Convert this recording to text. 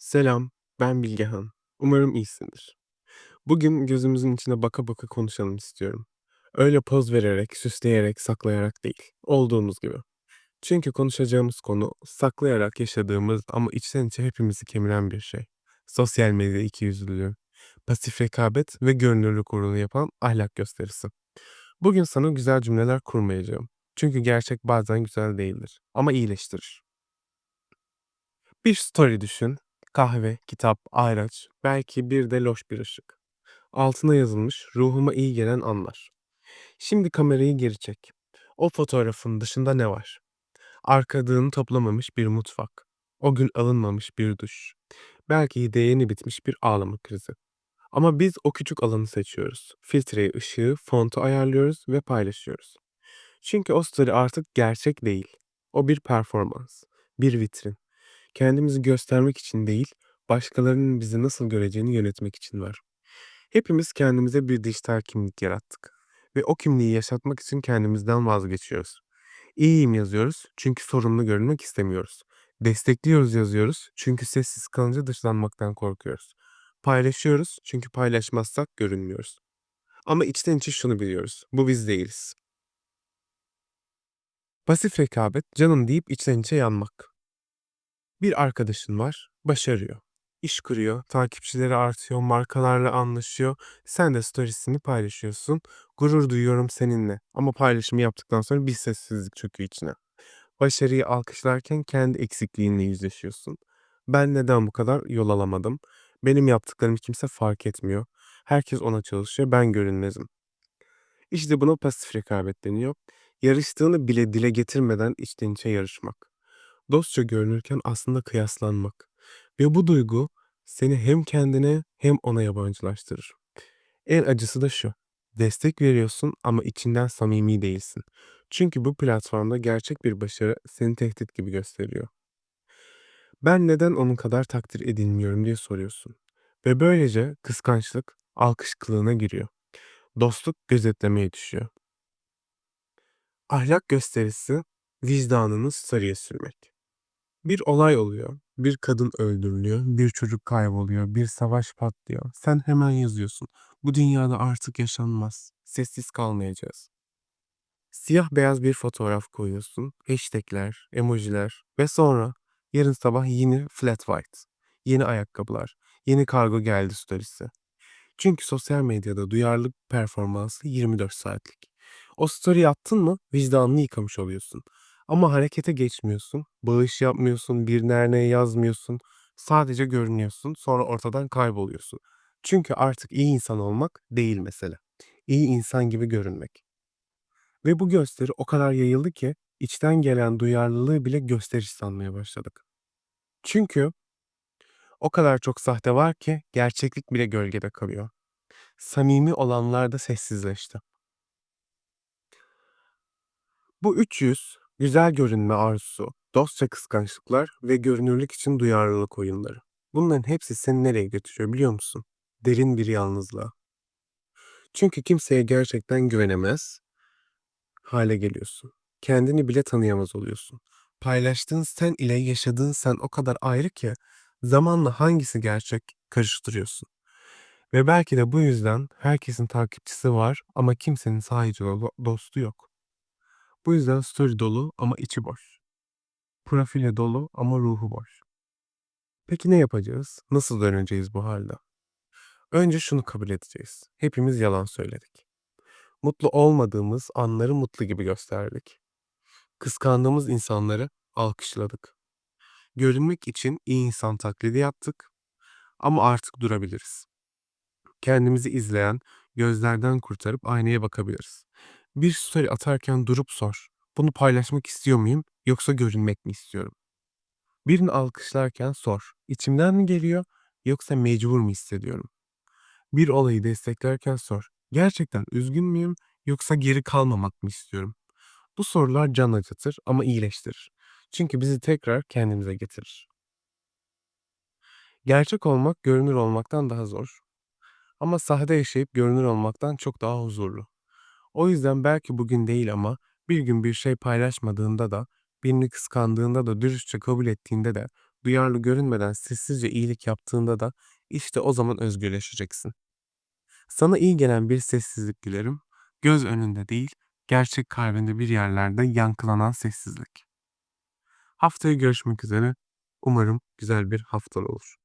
Selam, ben Bilgehan. Umarım iyisindir. Bugün gözümüzün içine baka baka konuşalım istiyorum. Öyle poz vererek, süsleyerek, saklayarak değil, olduğumuz gibi. Çünkü konuşacağımız konu saklayarak yaşadığımız ama içten içe hepimizi kemiren bir şey. Sosyal medya ikiyüzlülüğü, pasif rekabet ve görünürlük uğruna yapan ahlak gösterisi. Bugün sana güzel cümleler kurmayacağım. Çünkü gerçek bazen güzel değildir ama iyileştirir. Bir story düşün. Kahve, kitap, ayraç, belki bir de loş bir ışık. Altına yazılmış ruhuma iyi gelen anlar. Şimdi kamerayı geri çek. O fotoğrafın dışında ne var? Arkadığını toplamamış bir mutfak. O gün alınmamış bir duş. Belki de yeni bitmiş bir ağlama krizi. Ama biz o küçük alanı seçiyoruz. Filtreyi, ışığı, fontu ayarlıyoruz ve paylaşıyoruz. Çünkü o story artık gerçek değil. O bir performans, bir vitrin. Kendimizi göstermek için değil, başkalarının bizi nasıl göreceğini yönetmek için var. Hepimiz kendimize bir dijital kimlik yarattık ve o kimliği yaşatmak için kendimizden vazgeçiyoruz. İyiyim yazıyoruz çünkü sorunlu görünmek istemiyoruz. Destekliyoruz yazıyoruz çünkü sessiz kalınca dışlanmaktan korkuyoruz. Paylaşıyoruz çünkü paylaşmazsak görünmüyoruz. Ama içten içe şunu biliyoruz. Bu biz değiliz. Pasif rekabet canım deyip içten içe yanmak. Bir arkadaşın var, başarıyor. İş kuruyor, takipçileri artıyor, markalarla anlaşıyor. Sen de storiesini paylaşıyorsun. Gurur duyuyorum seninle. Ama paylaşımı yaptıktan sonra bir sessizlik çöküyor içine. Başarıyı alkışlarken kendi eksikliğinle yüzleşiyorsun. Ben neden bu kadar yol alamadım? Benim yaptıklarımı kimse fark etmiyor. Herkes ona çalışıyor, ben görünmezim. İşte buna pasif rekabet deniyor. Yarıştığını bile dile getirmeden içten içe yarışmak. Dostça görünürken aslında kıyaslanmak. Ve bu duygu seni hem kendine hem ona yabancılaştırır. En acısı da şu. Destek veriyorsun ama içinden samimi değilsin. Çünkü bu platformda gerçek bir başarı seni tehdit gibi gösteriyor. Ben neden onun kadar takdir edilmiyorum diye soruyorsun. Ve böylece kıskançlık alkış kılığına giriyor. Dostluk gözetlemeye düşüyor. Ahlak gösterisi vicdanını sarıya sürmek. Bir olay oluyor. Bir kadın öldürülüyor, bir çocuk kayboluyor, bir savaş patlıyor. Sen hemen yazıyorsun. Bu dünyada artık yaşanmaz. Sessiz kalmayacağız. Siyah beyaz bir fotoğraf koyuyorsun. Hashtagler, emojiler ve sonra yarın sabah yeni flat white. Yeni ayakkabılar, yeni kargo geldi storiesi. Çünkü sosyal medyada duyarlılık performansı 24 saatlik. O story attın mı vicdanını yıkamış oluyorsun. Ama harekete geçmiyorsun, bağış yapmıyorsun, bir nereye yazmıyorsun. Sadece görünüyorsun, sonra ortadan kayboluyorsun. Çünkü artık iyi insan olmak değil mesele. İyi insan gibi görünmek. Ve bu gösteri o kadar yayıldı ki içten gelen duyarlılığı bile gösteriş sanmaya başladık. Çünkü o kadar çok sahte var ki gerçeklik bile gölgede kalıyor. Samimi olanlar da sessizleşti. Bu 300 güzel görünme arzusu, dostça kıskançlıklar ve görünürlük için duyarlılık oyunları. Bunların hepsi seni nereye götürüyor biliyor musun? Derin bir yalnızlığa. Çünkü kimseye gerçekten güvenemez hale geliyorsun. Kendini bile tanıyamaz oluyorsun. Paylaştığın sen ile yaşadığın sen o kadar ayrı ki zamanla hangisi gerçek karıştırıyorsun. Ve belki de bu yüzden herkesin takipçisi var ama kimsenin sahici dostu yok. Bu yüzden story dolu ama içi boş. Profili dolu ama ruhu boş. Peki ne yapacağız? Nasıl döneceğiz bu halde? Önce şunu kabul edeceğiz. Hepimiz yalan söyledik. Mutlu olmadığımız anları mutlu gibi gösterdik. Kıskandığımız insanları alkışladık. Görünmek için iyi insan taklidi yaptık ama artık durabiliriz. Kendimizi izleyen, gözlerden kurtarıp aynaya bakabiliriz. Bir story atarken durup sor. Bunu paylaşmak istiyor muyum yoksa görünmek mi istiyorum? Birini alkışlarken sor. İçimden mi geliyor yoksa mecbur mu hissediyorum? Bir olayı desteklerken sor. Gerçekten üzgün müyüm yoksa geri kalmamak mı istiyorum? Bu sorular can acıtır ama iyileştirir. Çünkü bizi tekrar kendimize getirir. Gerçek olmak görünür olmaktan daha zor. Ama sahte yaşayıp görünür olmaktan çok daha huzurlu. O yüzden belki bugün değil ama bir gün bir şey paylaşmadığında da, birini kıskandığında da, dürüstçe kabul ettiğinde de duyarlı görünmeden sessizce iyilik yaptığında da işte o zaman özgürleşeceksin. Sana iyi gelen bir sessizlik dilerim. Göz önünde değil, gerçek kalbinde bir yerlerde yankılanan sessizlik. Haftaya görüşmek üzere. Umarım güzel bir haftan olur.